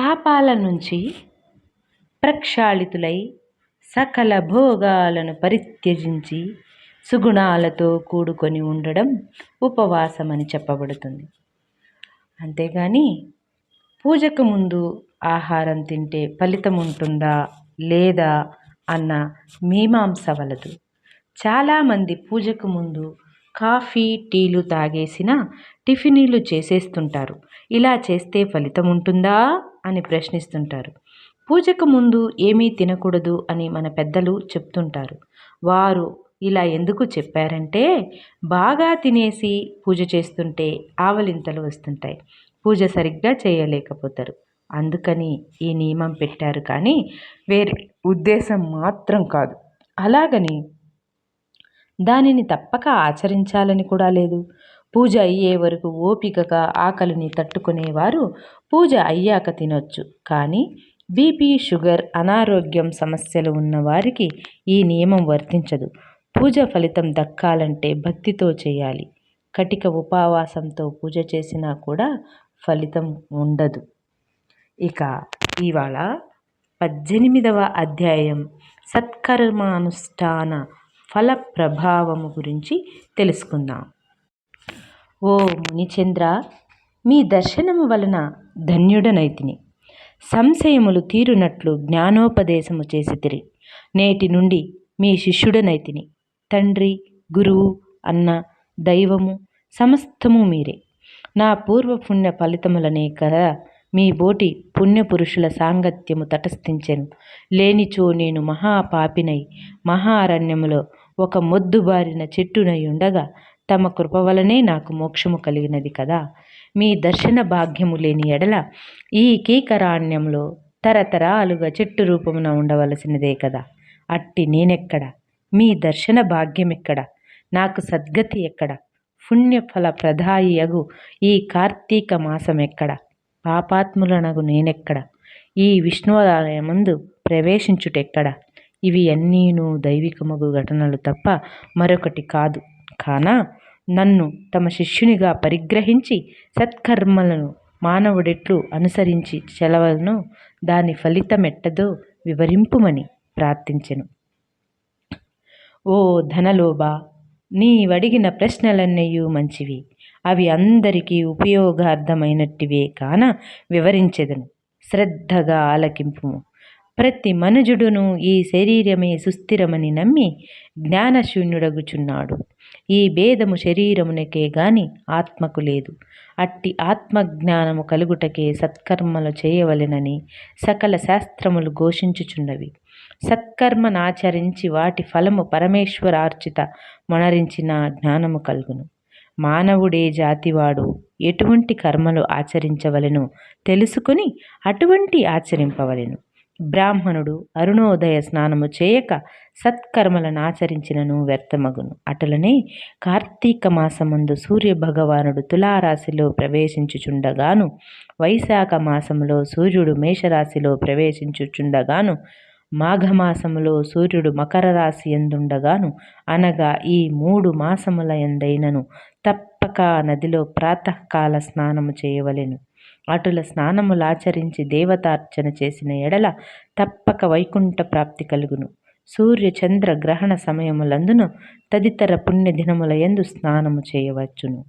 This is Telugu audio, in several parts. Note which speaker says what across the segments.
Speaker 1: పాపాల నుంచి ప్రక్షాళితులై సకల భోగాలను పరిత్యజించి సుగుణాలతో కూడుకొని ఉండడం ఉపవాసం అని చెప్పబడుతుంది. అంతేగాని పూజకు ముందు ఆహారం తింటే ఫలితం ఉంటుందా లేదా అన్న మీమాంస వలదు చాలామంది పూజకు ముందు కాఫీ టీలు తాగేసిన టిఫినీలు చేసేస్తుంటారు. ఇలా చేస్తే ఫలితం ఉంటుందా? అని ప్రశ్నిస్తుంటారు. పూజకు ముందు ఏమీ తినకూడదు అని మన పెద్దలు చెప్తుంటారు. వారు ఇలా ఎందుకు చెప్పారంటే బాగా తినేసి పూజ చేస్తుంటే ఆవలింతలు వస్తుంటాయి. పూజ సరిగ్గా చేయలేకపోతారు. అందుకని ఈ నియమం పెట్టారు కానీ వేరే ఉద్దేశం మాత్రం కాదు. అలాగని దానిని తప్పక ఆచరించాలని కూడా లేదు. పూజ అయ్యే వరకు ఓపికగా ఆకలిని తట్టుకునేవారు పూజ అయ్యాక తినొచ్చు. కానీ బీపీ షుగర్ అనారోగ్యం సమస్యలు ఉన్నవారికి ఈ నియమం వర్తించదు. పూజ ఫలితం దక్కాలంటే భక్తితో చేయాలి. కటిక ఉపవాసంతో పూజ చేసినా కూడా ఫలితం ఉండదు. ఇక ఇవాళ పద్దెనిమిదవ అధ్యాయం సత్కర్మానుష్ఠాన ఫల ప్రభావము గురించి తెలుసుకుందాం. ఓ మునిచంద్ర మీ దర్శనము వలన ధన్యుడనైతిని. సంశయములు తీరునట్లు జ్ఞానోపదేశము చేసితిరి. నేటి నుండి మీ శిష్యుడనైతిని. తండ్రి గురువు అన్న దైవము సమస్తము మీరే. నా పూర్వ పుణ్య ఫలితములనే కదా మీ బోటి పుణ్యపురుషుల సాంగత్యము తటస్థించెను. లేనిచో నేను మహాపాపినై మహారణ్యములో ఒక మొద్దుబారిన చెట్టునై ఉండగా తమ కృప వలనే నాకు మోక్షము కలిగినది కదా. మీ దర్శన భాగ్యము లేని ఎడల ఈ కీకరాణ్యంలో తరతరాలుగా చెట్టు రూపమున ఉండవలసినదే కదా. అట్టి నేనెక్కడ? మీ దర్శన భాగ్యం ఎక్కడ నాకు సద్గతి ఎక్కడ? పుణ్యఫల అగు ఈ కార్తీక మాసం ఎక్కడ పాపాత్ములనగు నేనెక్కడ? ఈ విష్ణువాలయమందు ప్రవేశించుటెక్కడ? ఇవి అన్నీను దైవికమగు ఘటనలు తప్ప మరొకటి కాదు. కానా? నన్ను తమ శిష్యునిగా పరిగ్రహించి సత్కర్మలను మానవుడెట్లు అనుసరించి చెలవలను దాని ఫలితమెట్టదో వివరింపుమని ప్రార్థించెను. ఓ ధనలోబా నీవడిగిన ప్రశ్నలన్నయూ మంచివి అవి అందరికీ ఉపయోగార్థమైనట్టివే కాన వివరించెదను. శ్రద్ధగా ఆలకింపుము. ప్రతి మనుజుడును ఈ శరీరమే సుస్థిరమని నమ్మి జ్ఞానశూన్యుడగుచున్నాడు. ఈ భేదము శరీరమునకే గాని ఆత్మకు లేదు. అట్టి ఆత్మజ్ఞానము కలుగుటకే సత్కర్మలు చేయవలెనని సకల శాస్త్రములు ఘోషించుచున్నవి. సత్కర్మనాచరించి వాటి ఫలము పరమేశ్వరార్చిత మొనరించిన జ్ఞానము కలుగును. మానవుడే జాతివాడు ఎటువంటి కర్మలు ఆచరించవలెనో తెలుసుకుని అటువంటి ఆచరింపవలను. బ్రాహ్మణుడు అరుణోదయ స్నానము చేయక సత్కర్మలను ఆచరించినను వ్యర్థమగును. అటులనే కార్తీక మాసమందు సూర్య భగవానుడు తులారాశిలో ప్రవేశించుచుండగాను వైశాఖ మాసములో సూర్యుడు మేషరాశిలో ప్రవేశించుచుండగాను మాఘమాసములో సూర్యుడు మకర రాశి ఎందుండగాను అనగా ఈ మూడు మాసముల ఎందైనను తప్పక నదిలో ప్రాతకాల స్నానము చేయవలెను. అటుల స్నానములాచరించి దేవతార్చన చేసిన ఎడల తప్పక వైకుంఠ ప్రాప్తి కలుగును. సూర్య చంద్ర గ్రహణ సమయములందును తదితర పుణ్యదినముల ఎందు స్నానము చేయవచ్చును.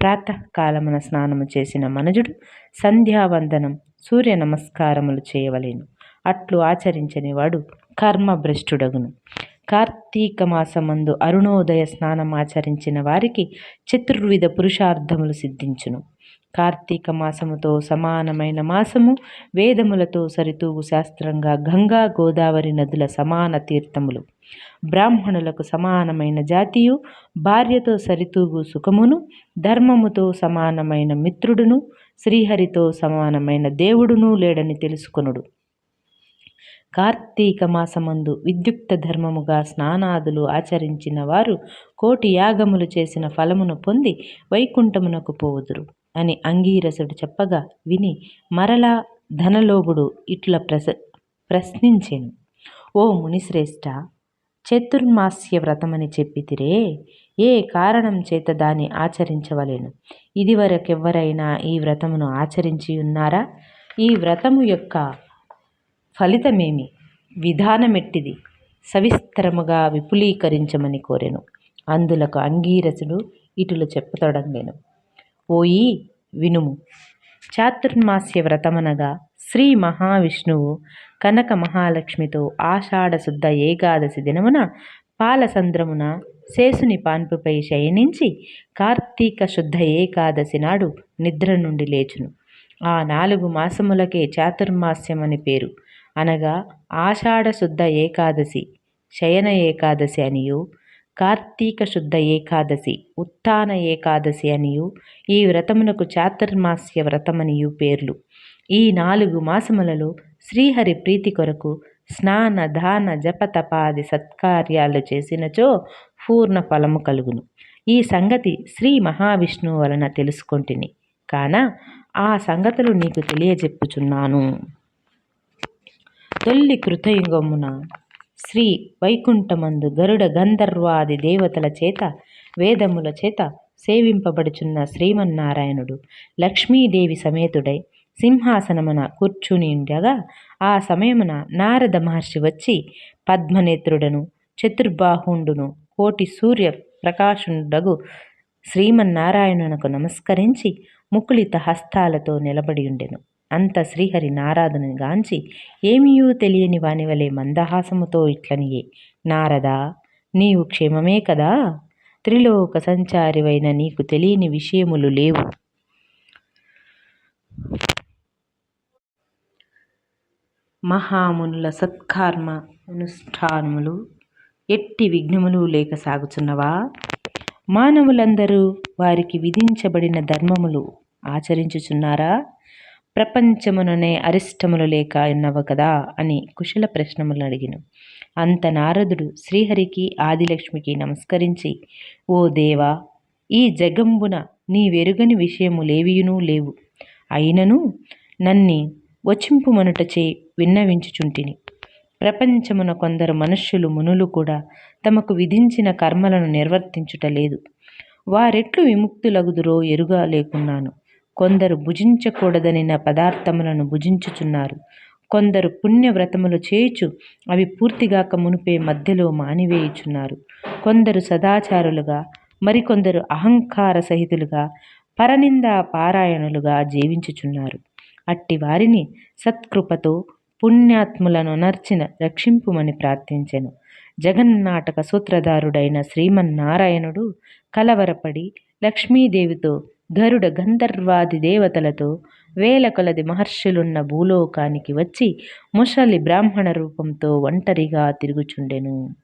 Speaker 1: ప్రాతకాలమున స్నానము చేసిన మనుజుడు సంధ్యావందనం సూర్య నమస్కారములు చేయవలేను. అట్లు ఆచరించని వాడు కర్మభ్రష్టుడగును. కార్తీక మాసమందు అరుణోదయ స్నానం ఆచరించిన వారికి చతుర్విధ పురుషార్థములు సిద్ధించును. కార్తీక మాసముతో సమానమైన మాసము. వేదములతో సరితూగు శాస్త్రంగా గంగా గోదావరి నదుల సమాన తీర్థములు. బ్రాహ్మణులకు సమానమైన జాతియు భార్యతో సరితూగు సుఖమును ధర్మముతో సమానమైన మిత్రుడును శ్రీహరితో సమానమైన దేవుడును లేడని తెలుసుకొనుడు. కార్తీక మాసమందు విద్యుక్త ధర్మముగా స్నానాదులు ఆచరించిన వారు కోటి యాగములు చేసిన ఫలమును పొంది వైకుంఠమునకు పోవుదురు. అని అంగీరసుడు చెప్పగా విని మరలా ధనలోభుడు ఇట్ల ప్రస ప్రశ్నించెను. ఓ మునిశ్రేష్ఠ చతుర్మాస్య వ్రతమని చెప్పితిరే ఏ కారణం చేత దాన్ని ఆచరించవలేను? ఇదివరకెవ్వరైనా ఈ వ్రతమును ఆచరించి ఉన్నారా ఈ వ్రతము యొక్క ఫలితమేమి? విధానమెట్టిది? సవిస్తరముగా విపులీకరించమని కోరెను. అందులకు అంగీరసుడు ఇటులు చెప్పతొడంగెను పోయి వినుము. చాతుర్మాస్య వ్రతమనగా శ్రీ మహావిష్ణువు కనక మహాలక్ష్మితో ఆషాఢశుద్ధ ఏకాదశి దినమున పాలసంద్రమున శేసుని పాన్పుపై శయనించి కార్తీక శుద్ధ ఏకాదశి నాడు నిద్ర నుండి లేచును. ఆ నాలుగు మాసములకే చాతుర్మాస్యమని పేరు. అనగా ఆషాఢశుద్ధ ఏకాదశి శయన ఏకాదశి అనియు కార్తీక శుద్ధ ఏకాదశి ఉత్థాన ఏకాదశి అనియు ఈ వ్రతమునకు చాతుర్మాస్య వ్రతమనియు పేర్లు. ఈ నాలుగు మాసములలో శ్రీహరి ప్రీతి కొరకు స్నాన దాన జప తపాది సత్కార్యాలు చేసినచో పూర్ణ ఫలము కలుగును. ఈ సంగతి శ్రీ మహావిష్ణువు వలన తెలుసుకొంటిని. కాన ఆ సంగతులు నీకు తెలియజెప్పుచున్నాను. తొల్లి కృతయుగమున శ్రీ వైకుంఠమందు గరుడ గంధర్వాది దేవతల చేత వేదముల చేత సేవింపబడుచున్న శ్రీమన్నారాయణుడు లక్ష్మీదేవి సమేతుడై సింహాసనమున కూర్చుని ఉండగా ఆ సమయమున నారద మహర్షి వచ్చి పద్మనేత్రుడను చతుర్బాహుండును కోటి సూర్య ప్రకాశుండగు శ్రీమన్నారాయణునకు నమస్కరించి ముకుళిత హస్తాలతో నిలబడి ఉండెను. అంత శ్రీహరి నారాదుని గాంచి ఏమీయూ తెలియని వానివలే మందహాసముతో ఇట్లనియే. నారదా నీవు క్షేమమే కదా? త్రిలోక సంచారివైన నీకు తెలియని విషయములు లేవు. మహామునుల సత్కర్మ అనుష్ఠానములు ఎట్టి విఘ్నములు లేక సాగుచున్నవా? మానవులందరూ వారికి విధించబడిన ధర్మములు ఆచరించుచున్నారా? ప్రపంచముననే అరిష్టములు లేక ఉన్నవ కదా అని కుశల ప్రశ్నములు అడిగిను. అంత నారదుడు శ్రీహరికి ఆదిలక్ష్మికి నమస్కరించి ఓ దేవా ఈ జగంబున నీ వెరుగని విషయములేవియునూ లేవు. అయినను నన్ని వచింపుమనుటచే విన్నవించుచుంటిని. ప్రపంచమున కొందరు మనుష్యులు మునులు కూడా తమకు విధించిన కర్మలను నిర్వర్తించుట లేదు. వారెట్లు విముక్తులగుదురో ఎరుగా లేకున్నాను కొందరు భుజించకూడదనిన పదార్థములను భుజించుచున్నారు. కొందరు పుణ్యవ్రతములు చేయుచు అవి పూర్తిగాక మునిపే మధ్యలో మానివేయుచున్నారు. కొందరు సదాచారులుగా మరికొందరు అహంకార సహితులుగా పరనింద పారాయణులుగా జీవించుచున్నారు. అట్టి వారిని సత్కృపతో పుణ్యాత్ములను నర్చిన రక్షింపుమని ప్రార్థించెను. జగన్నాటక సూత్రధారుడైన శ్రీమన్నారాయణుడు కలవరపడి లక్ష్మీదేవితో గరుడ గంధర్వాది దేవతలతో వేల కొలది మహర్షులున్న భూలోకానికి వచ్చి ముసలి బ్రాహ్మణ రూపంతో ఒంటరిగా తిరుగుచుండెను.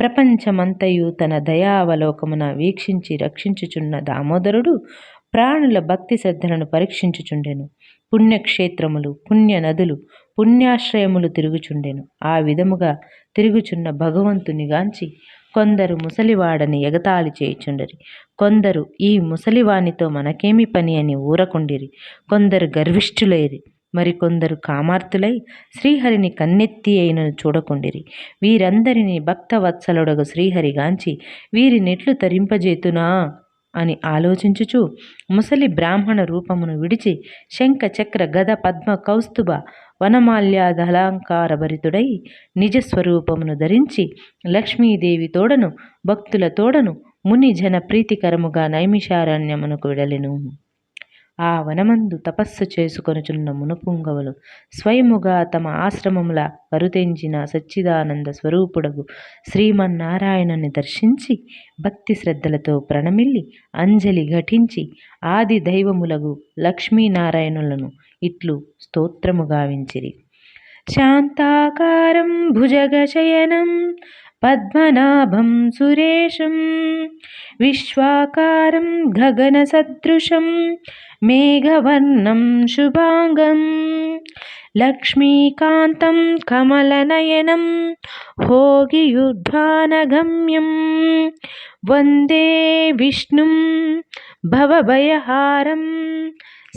Speaker 1: ప్రపంచమంతయు తన దయావలోకమున వీక్షించి రక్షించుచున్న దామోదరుడు ప్రాణుల భక్తి శ్రద్ధలను పరీక్షించుచుండెను. పుణ్యక్షేత్రములు పుణ్య నదులు పుణ్యాశ్రయములు తిరుగుచుండెను. ఆ విధముగా తిరుగుచున్న భగవంతుని గాంచి కొందరు ముసలివాడని ఎగతాళి చేయుచుండరి. కొందరు ఈ ముసలివానితో మనకేమి పని అని ఊరకుండిరి. కొందరు గర్విష్ఠులైరి. మరికొందరు కామార్తులై శ్రీహరిని కన్నెత్తి అయినను చూడకుండిరి. వీరందరినీ భక్తవత్సలుడగు శ్రీహరిగాంచి వీరినెట్లు తరింపజేతునా అని ఆలోచించుచు ముసలి బ్రాహ్మణ రూపమును విడిచి శంఖ చక్ర గద పద్మ కౌస్తుభ వనమాల్యాదలంకార భరితుడై నిజస్వరూపమును ధరించి లక్ష్మీదేవి తోడను భక్తుల తోడను ముని జన ప్రీతికరముగా నైమిషారణ్యమునకు వెడలెను. ఆ వనమందు తపస్సు చేసుకొనుచున్న మునుపుంగవులు స్వయముగా తమ ఆశ్రమముల కరుతెంచిన సచ్చిదానంద స్వరూపుడగు శ్రీమన్నారాయణుని దర్శించి భక్తి శ్రద్ధలతో ప్రణమిల్లి అంజలి ఘటించి ఆది దైవములగు లక్ష్మీనారాయణులను ఇట్లు స్తోత్రము గావించిరి. శాంతాకారం భుజగశయనం పద్మనాభం సురేశం విశ్వాకారం గగనసదృశం మేఘవర్ణం శుభాంగం లక్ష్మీకాంతం కమలనయనం భోగియుద్ధానగమ్యం వందే విష్ణుం భవభయహారం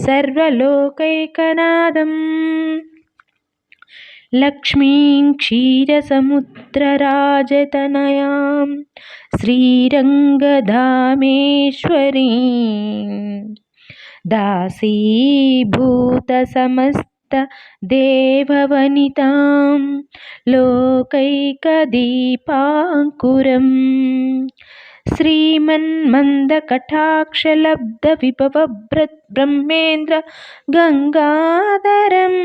Speaker 1: సర్వలోకైకనాదం. లక్ష్మీం క్షీరసముద్రరాజతనయాం శ్రీరంగధామేశ్వరీం. దాసీభూత देववनितां लोकैकदीपाङ्कुरम् श्रीमन्मन्दकटाक्षलब्धविभवब्रह्मेन्द्र गङ्गाधरम्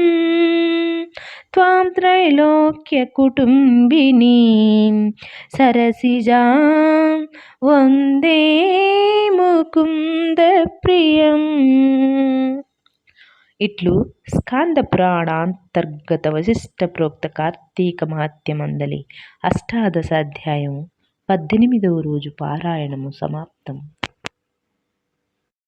Speaker 1: त्वां त्रैलोक्यकुटुम्बिनीं सरसिजां वन्दे मुकुन्दप्रियम् ఇట్లు స్కాంద పురాణాంతర్గత వశిష్ట ప్రోక్త కార్తీక మహత్యమందలి అష్టాదశాధ్యాయము పద్దెనిమిదవ రోజు పారాయణము సమాప్తం